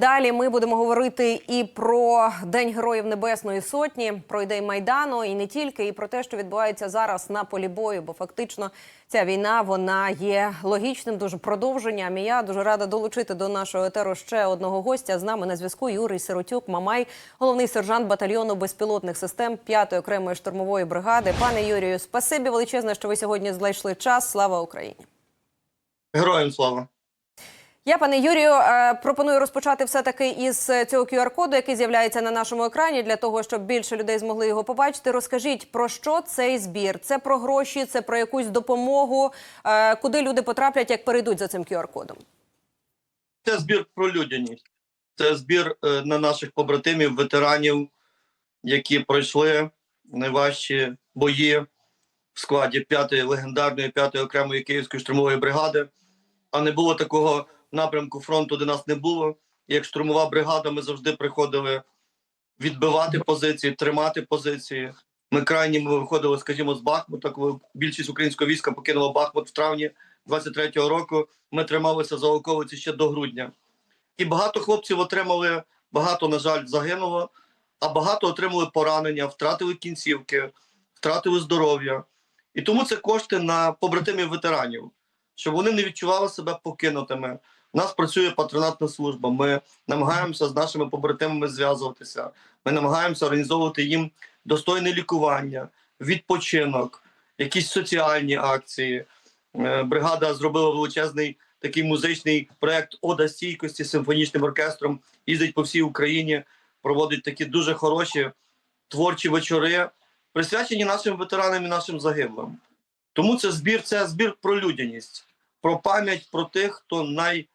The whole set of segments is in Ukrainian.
Далі ми будемо говорити і про День Героїв Небесної Сотні, про ідеї Майдану, і не тільки, і про те, що відбувається зараз на полі бою. Бо фактично ця війна вона є логічним дуже продовженням. І я дуже рада долучити до нашого етеру ще одного гостя. З нами на зв'язку Юрій Сиротюк, Мамай, головний сержант батальйону безпілотних систем 5-ї окремої штурмової бригади. Пане Юрію, спасибі величезне, що ви сьогодні знайшли час. Слава Україні! Героям слава! Я, пане Юрію, е, пропоную розпочати все таки із е, цього QR-коду, який з'являється на нашому екрані, для того, щоб більше людей змогли його побачити. Розкажіть про що цей збір? Це про гроші, це про якусь допомогу. Е, Куди люди потраплять, як перейдуть за цим QR-кодом? Це збір про людяність. Це збір на наших побратимів, ветеранів, які пройшли найважчі бої в складі 5-ї легендарної 5-ї окремої київської штурмової бригади. А не було такого напрямку фронту, де нас не було. Як штурмова бригада, ми завжди приходили відбивати позиції, тримати позиції. Ми крайні ми виходили, скажімо, з Бахмута, коли більшість українського війська покинуло Бахмут в травні 23-го року. Ми трималися за околиці ще до грудня. І багато хлопців отримали, багато, на жаль, загинуло, а багато отримали поранення, втратили кінцівки, втратили здоров'я. І тому це кошти на побратимів ветеранів, щоб вони не відчували себе покинутими. У нас працює патронатна служба. Ми намагаємося з нашими побратимами зв'язуватися. Ми намагаємося організовувати їм достойне лікування, відпочинок, якісь соціальні акції. Е, Бригада зробила величезний такий музичний проект Ода стійкості з симфонічним оркестром. Їздить по всій Україні, проводить такі дуже хороші творчі вечори, присвячені нашим ветеранам і нашим загиблим. Тому це збір, це збір про людяність, про пам'ять про тих, хто най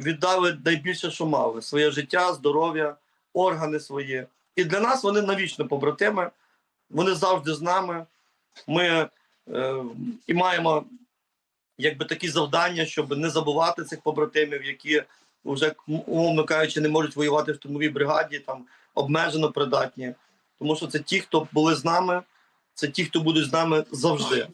віддали найбільше, що мали своє життя, здоров'я, органи свої. І для нас вони навічно побратими, вони завжди з нами. Ми е, і маємо якби такі завдання, щоб не забувати цих побратимів, які вже, умовно кажучи, не можуть воювати в штурмовій бригаді, там обмежено придатні. Тому що це ті, хто були з нами, це ті, хто будуть з нами завжди.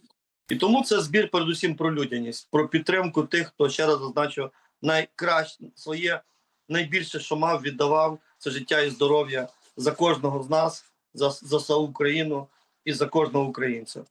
І тому це збір передусім про людяність, про підтримку тих, хто ще раз зазначу, найкраще своє найбільше, що мав, віддавав це життя і здоров'я за кожного з нас, за, за всю Україну і за кожного українця.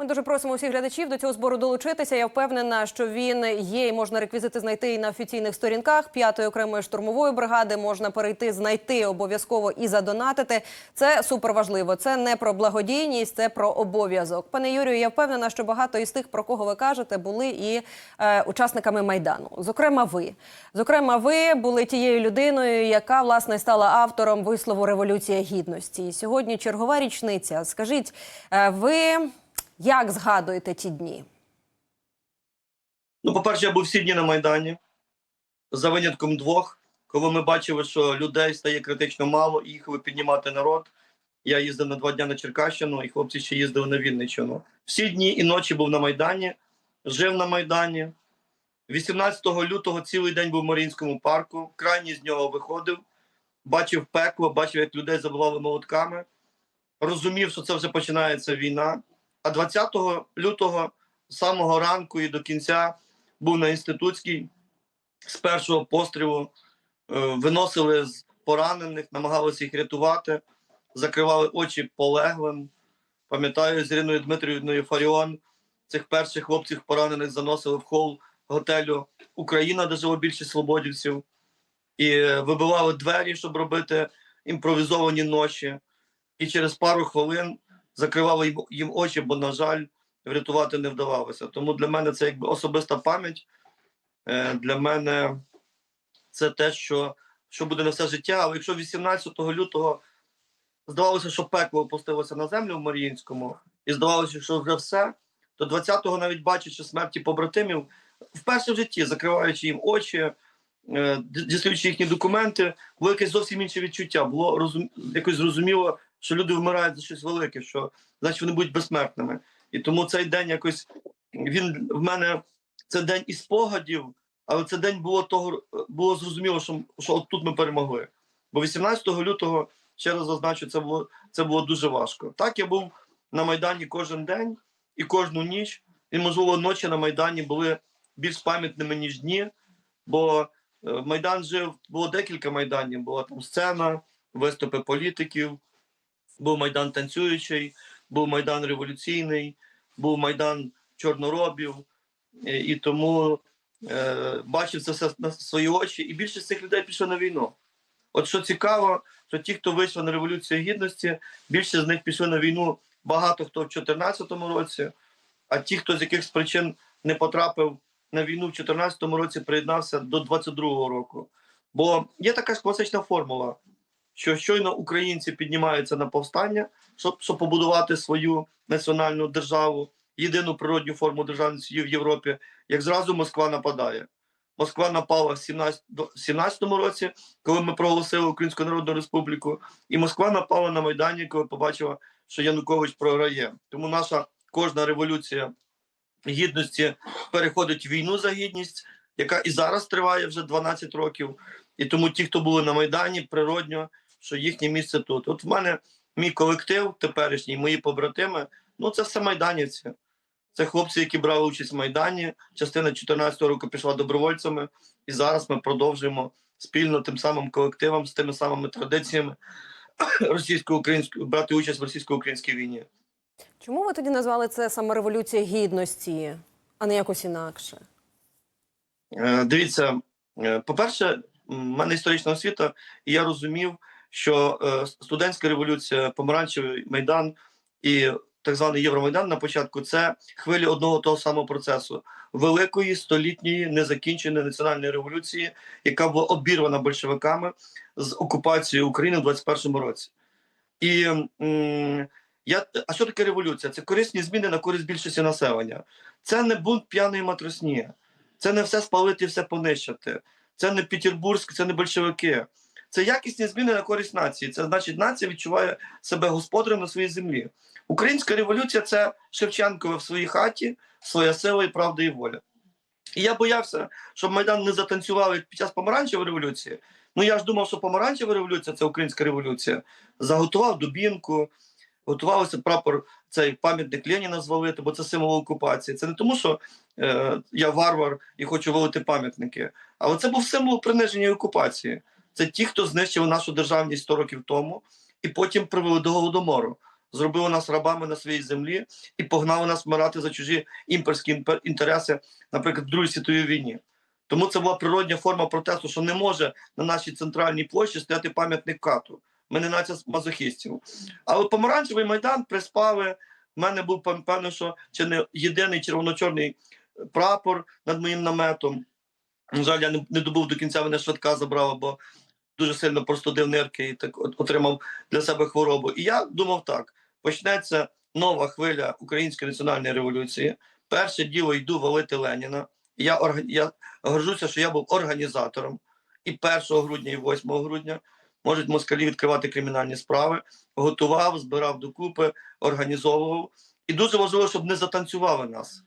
Ми дуже просимо усіх глядачів до цього збору долучитися. Я впевнена, що він є і можна реквізити знайти і на офіційних сторінках п'ятої окремої штурмової бригади. Можна перейти, знайти обов'язково і задонатити. Це супер важливо. Це не про благодійність, це про обов'язок. Пане Юрію, я впевнена, що багато із тих, про кого ви кажете, були і е, учасниками майдану. Зокрема, ви зокрема, ви були тією людиною, яка власне стала автором вислову Революція гідності. Сьогодні чергова річниця. Скажіть, е, ви. Як згадуєте ті дні? Ну, по-перше, я був всі дні на Майдані, за винятком двох, коли ми бачили, що людей стає критично мало, і їхали піднімати народ. Я їздив на два дні на Черкащину, і хлопці ще їздили на Вінниччину. Всі дні і ночі був на Майдані, жив на Майдані. 18 лютого цілий день був в Маріїнському парку, крайній з нього виходив, бачив пекло, бачив, як людей забивали молотками, розумів, що це вже починається війна. А 20 лютого самого ранку і до кінця був на інститутській з першого пострілу, е, виносили з поранених, намагалися їх рятувати, закривали очі полеглим. Пам'ятаю, з Іриною Дмитрівною Фаріон цих перших хлопців поранених заносили в хол готелю Україна, де жило більше свободівців, і вибивали двері, щоб робити імпровізовані ночі. І через пару хвилин закривали їм, очі, бо, на жаль, врятувати не вдавалося. Тому для мене це якби особиста пам'ять. Е, Для мене це те, що, що буде на все життя. Але якщо 18 лютого здавалося, що пекло опустилося на землю в Маріїнському, і здавалося, що вже все, то 20-го, навіть бачачи смерті побратимів, вперше в житті, закриваючи їм очі, е, дістаючи їхні документи, було якесь зовсім інше відчуття. Було розум... якось зрозуміло, що люди вмирають за щось велике, що значить вони будуть безсмертними. І тому цей день якось він в мене це день і спогадів, але це день було того, було зрозуміло, що, що от тут ми перемогли. Бо 18 лютого, ще раз зазначу, це було це було дуже важко. Так я був на Майдані кожен день і кожну ніч, і, можливо, ночі на Майдані були більш пам'ятними, ніж дні. Бо Е, Майдан жив, було декілька майданів. Була там сцена, виступи політиків, був Майдан танцюючий, був Майдан революційний, був Майдан чорноробів. Е, І тому е, бачив це все на свої очі, і більшість цих людей пішли на війну. От що цікаво, що ті, хто вийшов на Революцію Гідності, більше з них пішли на війну багато хто в 2014 році, а ті, хто з якихось причин не потрапив на війну в 2014 році, приєднався до 22-го року. Бо є така класична формула, що щойно українці піднімаються на повстання, щоб, щоб побудувати свою національну державу, єдину природню форму державності в Європі, як зразу Москва нападає. Москва напала в 17, до- в 17-му році, коли ми проголосили Українську Народну Республіку, і Москва напала на Майдані, коли побачила, що Янукович програє. Тому наша кожна революція гідності переходить в війну за гідність, яка і зараз триває вже 12 років. І тому ті, хто були на Майдані, природньо, що їхнє місце тут. От в мене мій колектив теперішній, мої побратими, ну це все майданівці. Це хлопці, які брали участь в Майдані. Частина 14 року пішла добровольцями, і зараз ми продовжуємо спільно тим самим колективом з тими самими традиціями російсько-української брати участь в російсько-українській війні. Чому ви тоді назвали це саме революція гідності, а не якось інакше? Е, Дивіться, е, по-перше, в мене історична освіта, і я розумів, що е, студентська революція, помаранчевий майдан і так званий Євромайдан на початку це хвилі одного того самого процесу великої столітньої незакінченої національної революції, яка була обірвана большевиками з окупацією України в 21-му році. І м, я, а що таке революція? Це корисні зміни на користь більшості населення. Це не бунт п'яної матросні. Це не все спалити, все понищити. Це не Петербурзьк, це не большевики. Це якісні зміни на користь нації. Це значить, нація відчуває себе господарем на своїй землі. Українська революція це Шевченкове в своїй хаті, своя сила і правда і воля. І я боявся, щоб Майдан не затанцював під час помаранчевої революції. Ну я ж думав, що помаранчева революція це українська революція. Заготував дубінку, готувався прапор цей пам'ятник Леніна звалити, бо це символ окупації. Це не тому, що е, я варвар і хочу валити пам'ятники, але це був символ приниження і окупації. Це ті, хто знищив нашу державність 100 років тому, і потім привели до голодомору. Зробили нас рабами на своїй землі і погнали нас вмирати за чужі імперські імпер- інтереси, наприклад, в Другій світовій війні. Тому це була природня форма протесту, що не може на нашій центральній площі стояти пам'ятник кату. Ми не нація мазохістів. Але помаранчевий майдан приспали. В мене був пев- певно, що чи не єдиний червоно-чорний прапор над моїм наметом. На жаль, я не добув до кінця, мене швидка забрала, бо дуже сильно простудив нирки і так от- отримав для себе хворобу. І я думав так: почнеться нова хвиля української національної революції. Перше діло йду валити Леніна. Я, я горжуся, що я був організатором і 1 грудня, і 8 грудня можуть москалі відкривати кримінальні справи. Готував, збирав докупи, організовував. І дуже важливо, щоб не затанцювали нас.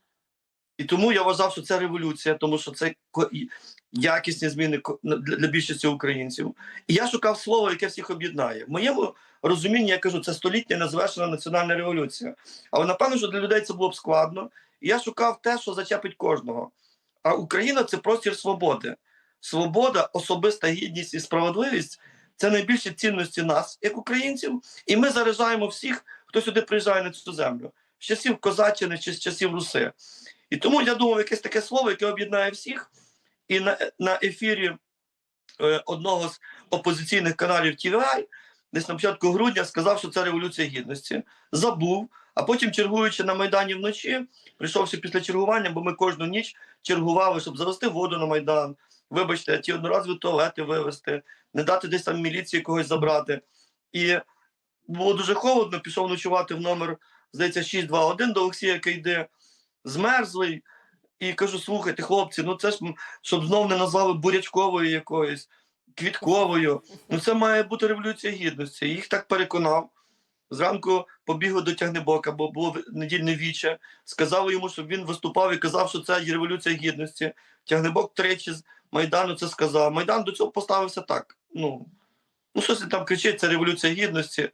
І тому я вважав, що це революція, тому що це якісні зміни для, більшості українців. І я шукав слово, яке всіх об'єднає. В моєму розумінні я кажу, це столітня незавершена національна революція. Але напевно, що для людей це було б складно. І я шукав те, що зачепить кожного. А Україна це простір свободи. Свобода, особиста гідність і справедливість це найбільші цінності нас, як українців, і ми заражаємо всіх, хто сюди приїжджає на цю землю з часів Козаччини чи з часів Руси. І тому я думав, якесь таке слово, яке об'єднає всіх. І на, на ефірі е, одного з опозиційних каналів TVI десь на початку грудня сказав, що це революція гідності. Забув, а потім, чергуючи на Майдані вночі, прийшовши після чергування, бо ми кожну ніч чергували, щоб завести воду на Майдан, вибачте, ті одноразові туалети вивезти, не дати десь там міліції когось забрати. І було дуже холодно, пішов ночувати в номер, здається, 621 до Олексія Кейди, змерзлий. І кажу: слухайте, хлопці, ну це ж щоб знов не назвали бурячковою якоюсь, квітковою. Ну це має бути революція гідності. Їх так переконав. Зранку побігли до Тягнебока, бо було недільне віче. Сказали йому, щоб він виступав і казав, що це революція гідності. Тягнебок тричі з Майдану це сказав. Майдан до цього поставився так. Ну, ну щось там кричить, це революція гідності,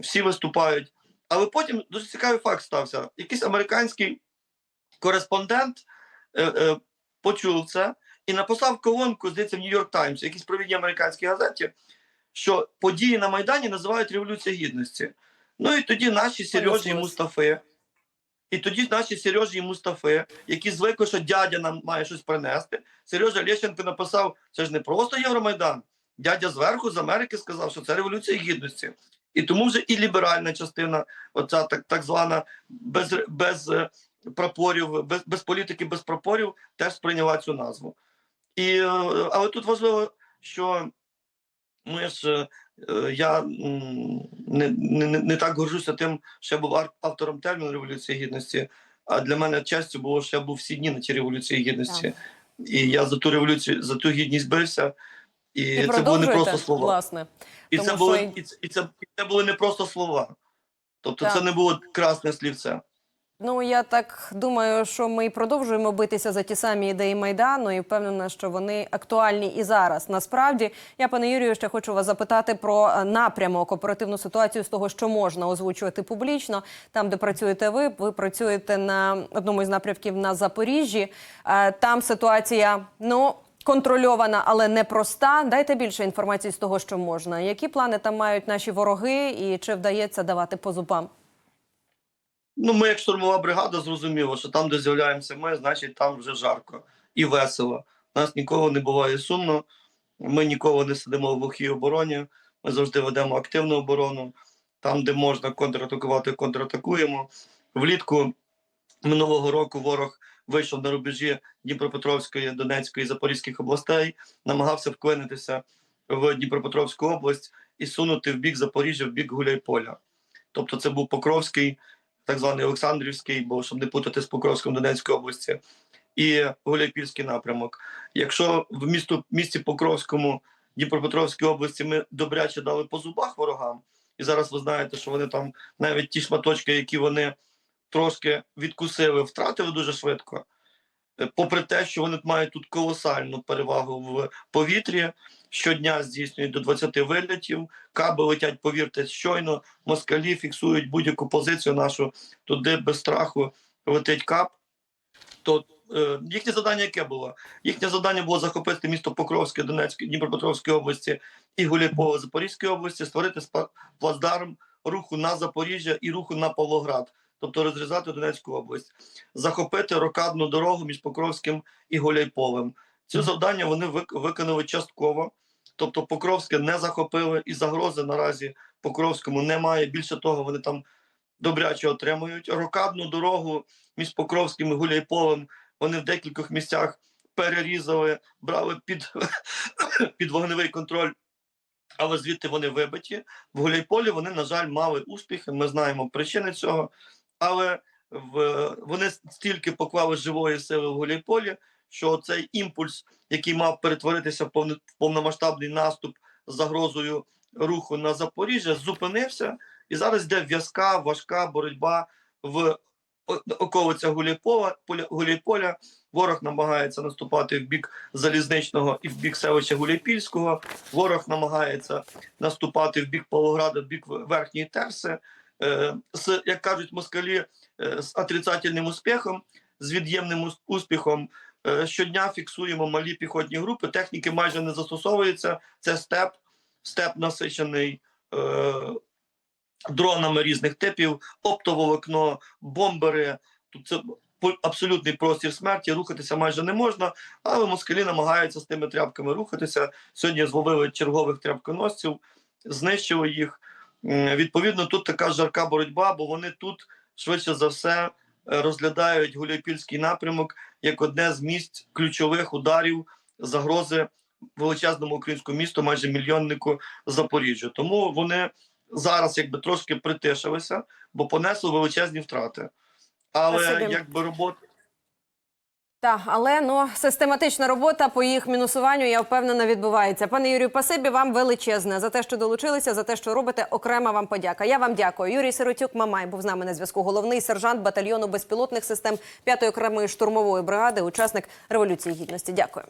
всі виступають. Але потім дуже цікавий факт стався. Якийсь американський кореспондент е, е, почув це і написав колонку, здається, в Нью-Йорк Таймс, якійсь провідній американській газеті, що події на Майдані називають Революція Гідності. Ну і тоді наші Сережі і Мустафи. І тоді наші Сережі і Мустафи, які звикли, що дядя нам має щось принести. Сережа Лещенко написав: це ж не просто Євромайдан. Дядя зверху з Америки сказав, що це революція гідності. І тому вже і ліберальна частина, оця так, так звана без, без е, прапорів, без, без політики, без прапорів, теж сприйняла цю назву. І, е, але тут важливо, що ми ж е, я не, не, не- так горжуся тим, що я був автором терміну Революції Гідності. А для мене честю було, що я був всі дні на тій Революції Гідності. І я за ту революцію, за ту гідність бився. І, І це були не просто слова. власне. І тому це, що були, й- і, це, і, це, і це були не просто слова. Тобто Так. це не було красне слівце. Ну я так думаю, що ми продовжуємо битися за ті самі ідеї майдану, і впевнена, що вони актуальні і зараз. Насправді, я пане Юрію, ще хочу вас запитати про е, напрямок, оперативну ситуацію з того, що можна озвучувати публічно. Там, де працюєте ви, ви працюєте на одному із напрямків на Запоріжжі. Е, Там ситуація ну. Контрольована, але непроста. Дайте більше інформації з того, що можна. Які плани там мають наші вороги, і чи вдається давати по зубам? Ну, ми, як штурмова бригада, зрозуміло, що там, де з'являємося ми, значить там вже жарко і весело. Нас нікого не буває сумно. Ми ніколи не сидимо в глухій обороні. Ми завжди ведемо активну оборону. Там, де можна контратакувати, контратакуємо. Влітку минулого року ворог вийшов на рубежі Дніпропетровської, Донецької, Запорізьких областей, намагався вклинитися в Дніпропетровську область і сунути в бік Запоріжжя, в бік Гуляйполя. Тобто це був Покровський, так званий Олександрівський, бо щоб не путати з Покровськом Донецької області, і Гуляйпільський напрямок. Якщо в місто, місті Покровському Дніпропетровській області ми добряче дали по зубах ворогам, і зараз ви знаєте, що вони там навіть ті шматочки, які вони трошки відкусили, втратили дуже швидко. Е, Попри те, що вони мають тут колосальну перевагу в повітрі, щодня здійснюють до 20 вильотів, каби летять, повірте, щойно москалі фіксують будь-яку позицію нашу туди без страху летить кап. То е, їхнє завдання яке було? Їхнє завдання було захопити місто Покровське, Донецьке, Дніпропетровської області і Гуляйполе Запорізької області, створити плацдарм руху на Запоріжжя і руху на Павлоград, тобто розрізати Донецьку область, захопити рокадну дорогу між Покровським і Гуляйполем. Це завдання вони вик- виконали частково. Тобто Покровське не захопили і загрози наразі Покровському немає. Більше того, вони там добряче отримують. Рокадну дорогу між Покровським і Гуляйполем вони в декількох місцях перерізали, брали під, під вогневий контроль, але звідти вони вибиті. В Гуляйполі вони, на жаль, мали успіхи. Ми знаємо причини цього, але в, вони стільки поклали живої сили в Гуляйполі, що цей імпульс, який мав перетворитися в повномасштабний наступ з загрозою руху на Запоріжжя, зупинився. І зараз йде в'язка, важка боротьба в околицях Гуляйполя, Поля- Ворог намагається наступати в бік залізничного і в бік селища Гуляйпільського. Ворог намагається наступати в бік Павлограда, в бік Верхньої Терси. Е, з, як кажуть москалі, е, з отрицательним успіхом, з від'ємним успіхом. Е, Щодня фіксуємо малі піхотні групи. Техніки майже не застосовується. Це степ, степ насичений е, дронами різних типів, оптоволокно, бомбери. Тут це абсолютний простір смерті. Рухатися майже не можна, але москалі намагаються з тими тряпками рухатися. Сьогодні зловили чергових тряпконосців, знищили їх. Відповідно, тут така жарка боротьба, бо вони тут швидше за все е, розглядають Гуляйпільський напрямок як одне з місць ключових ударів загрози величезному українському місту, майже мільйоннику Запоріжжя. Тому вони зараз якби трошки притишилися, бо понесли величезні втрати. Але якби робота. Так, але ну систематична робота по їх мінусуванню, я впевнена, відбувається. Пане Юрію, пасибі вам величезне за те, що долучилися, за те, що робите. Окрема вам подяка. Я вам дякую. Юрій Сиротюк Мамай був з нами на зв'язку. Головний сержант батальйону безпілотних систем 5-ї окремої штурмової бригади, учасник революції гідності. Дякую.